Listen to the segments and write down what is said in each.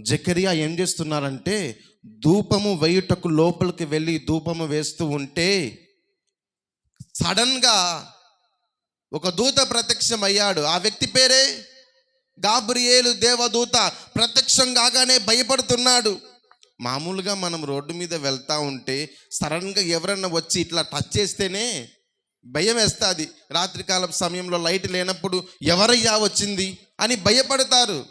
జకరియా ఏం చేస్తున్నారంటే ధూపము వేయుటకు లోపలికి వెళ్ళి ధూపము వేస్తూ ఉంటే సడన్గా ఒక దూత ప్రత్యక్షం అయ్యాడు ఆ వ్యక్తి పేరే గాబ్రియేలు దేవదూత. ప్రత్యక్షం కాగానే భయపడుతున్నాడు. మామూలుగా మనం రోడ్డు మీద వెళ్తా ఉంటే సడన్గా ఎవరన్నా వచ్చి ఇట్లా టచ్ చేస్తేనే భయం వేస్తుంది. రాత్రికాల సమయంలో లైట్ లేనప్పుడు ఎవరయ్యా వచ్చింది అని భయపడతారు.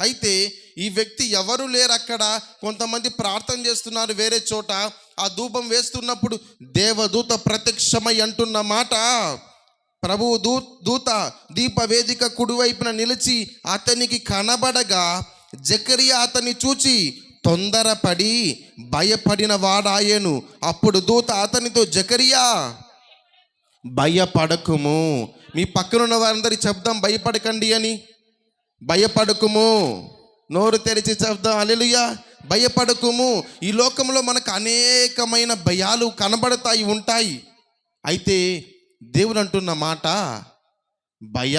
అయితే ఈ వ్యక్తి ఎవరు లేరు అక్కడ? కొంతమంది ప్రార్థన చేస్తున్నారు వేరే చోట. ఆ ధూపం వేస్తున్నప్పుడు దేవదూత ప్రత్యక్షమై అంటున్న మాట ప్రభువు దూ దూత దీప వేదిక కుడివైపున నిలిచి అతనికి కనబడగా జకరియా అతన్ని చూచి తొందరపడి భయపడిన వాడాయేను. అప్పుడు దూత అతనితో జకరియా భయపడకుము. మీ పక్కనున్న వారందరి చెప్దాం భయపడకండి అని భయపడకుము. నోరు తెరిచి చెప్దాం అలెలుయా భయపడకుము. ఈ లోకంలో మనకు అనేకమైన భయాలు కనబడతాయి ఉంటాయి. అయితే దేవుడు అంటున్న మాట భయ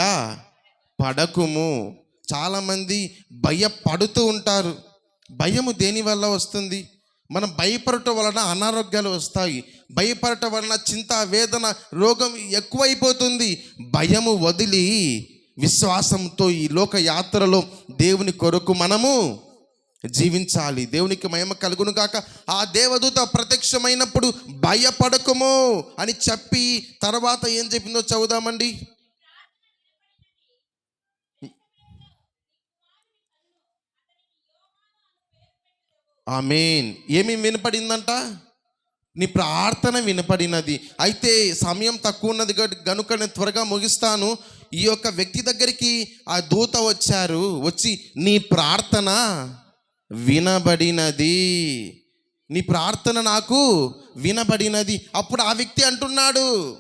పడకుము. చాలామంది భయపడుతూ ఉంటారు. భయము దేని వల్ల వస్తుంది? మనం భయపడటం వలన అనారోగ్యాలు వస్తాయి. భయపడటం వలన చింత వేదన రోగం ఎక్కువైపోతుంది. భయము వదిలి విశ్వాసంతో ఈ లోక యాత్రలో దేవుని కొరకు మనము జీవించాలి. దేవునికి మహిమ కలుగును కాక ఆ దేవదూత ప్రత్యక్షమైనప్పుడు భయపడకము అని చెప్పి తర్వాత ఏం చెప్పిందో చదువుదామండి. ఆమెన్. ఏమి వినపడిందంట? నీ ప్రార్థన వినపడినది. అయితే సమయం తక్కువ ఉన్నది కనుక గనుక నేను త్వరగా ముగిస్తాను. ఈ యొక్క వ్యక్తి దగ్గరికి ఆ దూత వచ్చారు వచ్చి నీ ప్రార్థన వినబడినది. నీ ప్రార్థన నాకు వినబడినది. అప్పుడు ఆ వ్యక్తి అంటున్నాడు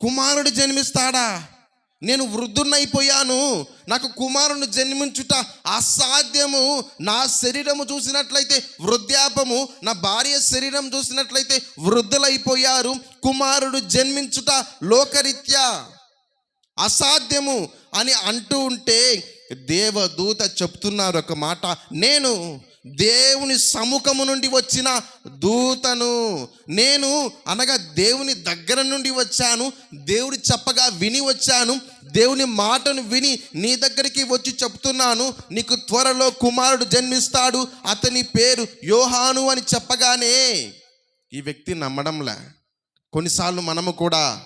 కుమారుడు జన్మిస్తాడా? నేను వృద్ధున్నైపోయాను నాకు కుమారుని జన్మించుట అసాధ్యము. నా శరీరము చూసినట్లయితే వృద్ధాపము. నా భార్య శరీరం చూసినట్లయితే వృద్ధులైపోయారు. కుమారుడు జన్మించుట లోకరీత్యా. అసాధ్యము అని అంటూ ఉంటే దేవదూత చెప్తున్నారు ఒక మాట. నేను దేవుని సముఖము నుండి వచ్చిన దూతను నేను అనగా దేవుని దగ్గర నుండి వచ్చాను దేవుడు చెప్పగా విని వచ్చాను దేవుని మాటను విని నీ దగ్గరికి వచ్చి చెప్తున్నాను నీకు త్వరలో కుమారుడు జన్మిస్తాడు అతని పేరు యోహాను అని చెప్పగానే ఈ వ్యక్తి నమ్మడంలే. కొన్నిసార్లు మనము కూడా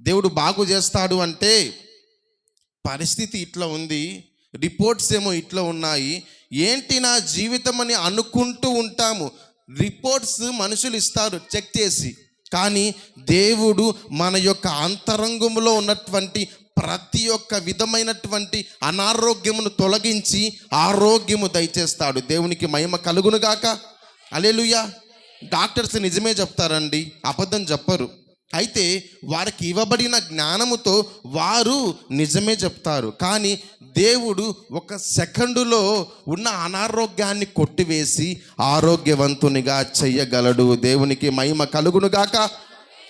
దేవుడు బాగు చేస్తాడు అంటే పరిస్థితి ఇట్లా ఉంది రిపోర్ట్స్ ఏమో ఇట్లా ఉన్నాయి. ఏంటి నా జీవితం అని అనుకుంటూ ఉంటాము. రిపోర్ట్స్ మనుషులు ఇస్తారు చెక్ చేసి. కానీ దేవుడు మన యొక్క అంతరంగంలో ఉన్నటువంటి ప్రతి ఒక్క విధమైనటువంటి అనారోగ్యమును తొలగించి ఆరోగ్యము దయచేస్తాడు. దేవునికి మహిమ కలుగునుగాక అలేలుయా డాక్టర్స్ నిజమే చెప్తారండి అబద్ధం చెప్పరు. అయితే వారికి ఇవ్వబడిన జ్ఞానముతో వారు నిజమే చెప్తారు. కానీ దేవుడు ఒక సెకండులో ఉన్న అనారోగ్యాన్ని కొట్టివేసి ఆరోగ్యవంతునిగా చెయ్యగలడు. దేవునికి మహిమ కలుగునుగాక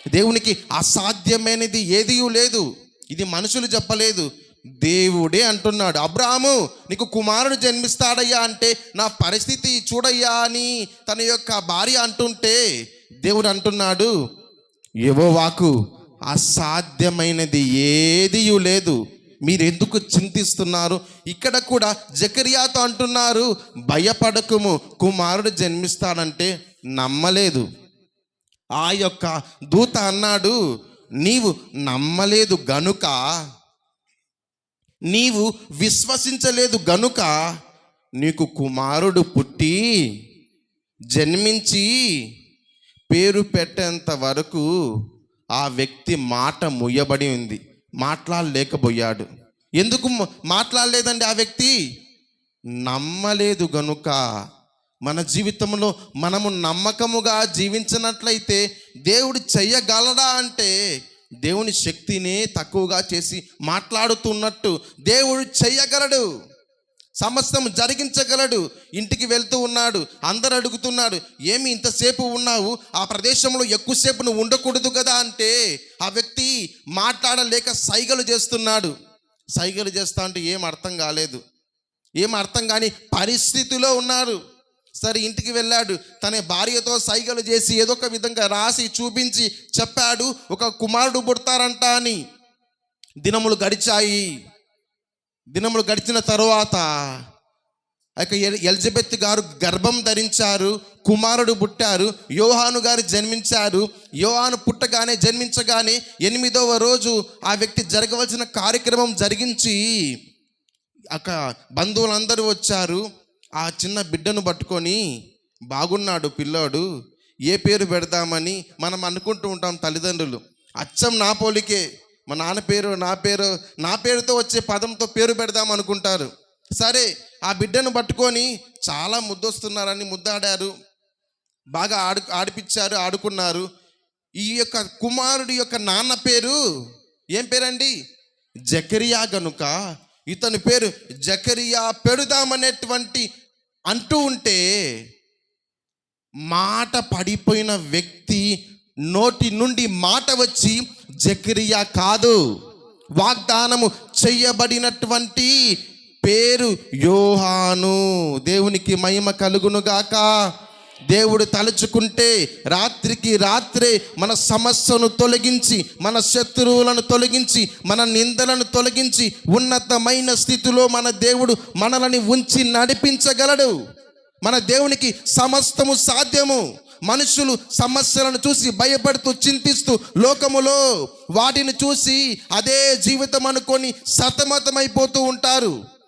దేవునికి అసాధ్యమైనది ఏదీ లేదు. ఇది మనుషులు చెప్పలేదు. దేవుడే అంటున్నాడు అబ్రాహము నీకు కుమారుడు జన్మిస్తాడయ్యా అంటే నా పరిస్థితి చూడయ్యా అని తన యొక్క భార్య అంటుంటే దేవుడు అంటున్నాడు యెహోవాకు అసాధ్యమైనది ఏది లేదు. మీరు ఎందుకు చింతిస్తున్నారు? ఇక్కడ కూడా జకరియాతో అంటున్నారు భయపడకుము కుమారుడు జన్మిస్తాడంటే నమ్మలేదు. ఆ యొక్క దూత అన్నాడు నీవు నమ్మలేదు గనుక నీవు విశ్వసించలేదు గనుక నీకు కుమారుడు పుట్టి జన్మించి పేరు పెట్టేంత వరకు ఆ వ్యక్తి మాట ముయ్యబడి ఉంది. మాట్లాడలేకపోయాడు. ఎందుకు మాట్లాడలేదండి ఆ వ్యక్తి? నమ్మలేదు గనుక మన జీవితంలో మనము నమ్మకముగా జీవించినట్లయితే దేవుడు చెయ్యగలడా అంటే దేవుని శక్తిని తక్కువగా చేసి మాట్లాడుతున్నట్టు దేవుడు చెయ్యగలడు. సమస్తం జరిగించగలడు. ఇంటికి వెళ్తూ ఉన్నాడు. అందరు అడుగుతున్నాడు ఏమి ఇంతసేపు ఉన్నావు? ఆ ప్రదేశంలో ఎక్కువసేపు నువ్వు ఉండకూడదు కదా? అంటే ఆ వ్యక్తి మాట్లాడలేక సైగలు చేస్తున్నాడు. సైగలు చేస్తా అంటే ఏం అర్థం కాలేదు. ఏం అర్థం కాని పరిస్థితిలో ఉన్నారు సరే ఇంటికి వెళ్ళాడు. తన భార్యతో సైగలు చేసి ఏదో ఒక విధంగా రాసి చూపించి చెప్పాడు. ఒక కుమారుడు పుడతారంట అని. దినములు గడిచాయి. దినములు గడిచిన తరువాత ఆ యొక్క ఎలిజబెత్ గారు గర్భం ధరించారు కుమారుడు పుట్టారు యోహాను గారు జన్మించారు యోహాను పుట్టగానే జన్మించగానే ఎనిమిదవ రోజు ఆ వ్యక్తి జరగవలసిన కార్యక్రమం జరిగించి అక్క బంధువులందరూ వచ్చారు ఆ చిన్న బిడ్డను పట్టుకొని బాగున్నాడు పిల్లోడు ఏ పేరు పెడదామని మనం అనుకుంటూ ఉంటాం తల్లిదండ్రులు అచ్చం నా పోలికే మా నాన్న పేరు నా పేరు నా పేరుతో వచ్చే పదంతో పేరు పెడదాం అనుకుంటారు. సరే ఆ బిడ్డను పట్టుకొని చాలా ముద్దొస్తున్నారని ముద్దాడారు. బాగా ఆడు ఆడిపించారు ఆడుకున్నారు. ఈ యొక్క కుమారుడి యొక్క నాన్న పేరు ఏం పేరండి? జకరియా గనుక ఇతని పేరు జకరియా పెడుదామనేటువంటి అంటూ ఉంటే మాట పడిపోయిన వ్యక్తి నోటి నుండి మాట వచ్చి జకరియా కాదు. వాగ్దానము చెయ్యబడినటువంటి పేరు యోహాను. దేవునికి మహిమ కలుగునుగాక దేవుడు తలుచుకుంటే రాత్రికి రాత్రే మన సమస్యను తొలగించి మన శత్రువులను తొలగించి మన నిందలను తొలగించి ఉన్నతమైన స్థితిలో మన దేవుడు మనల్ని ఉంచి నడిపించగలడు. మన దేవునికి సమస్తము సాధ్యము. మనుషులు సమస్యలను చూసి భయపడుతూ చింతిస్తూ లోకములో వాటిని చూసి అదే జీవితం అనుకొని సతమతమైపోతూ ఉంటారు.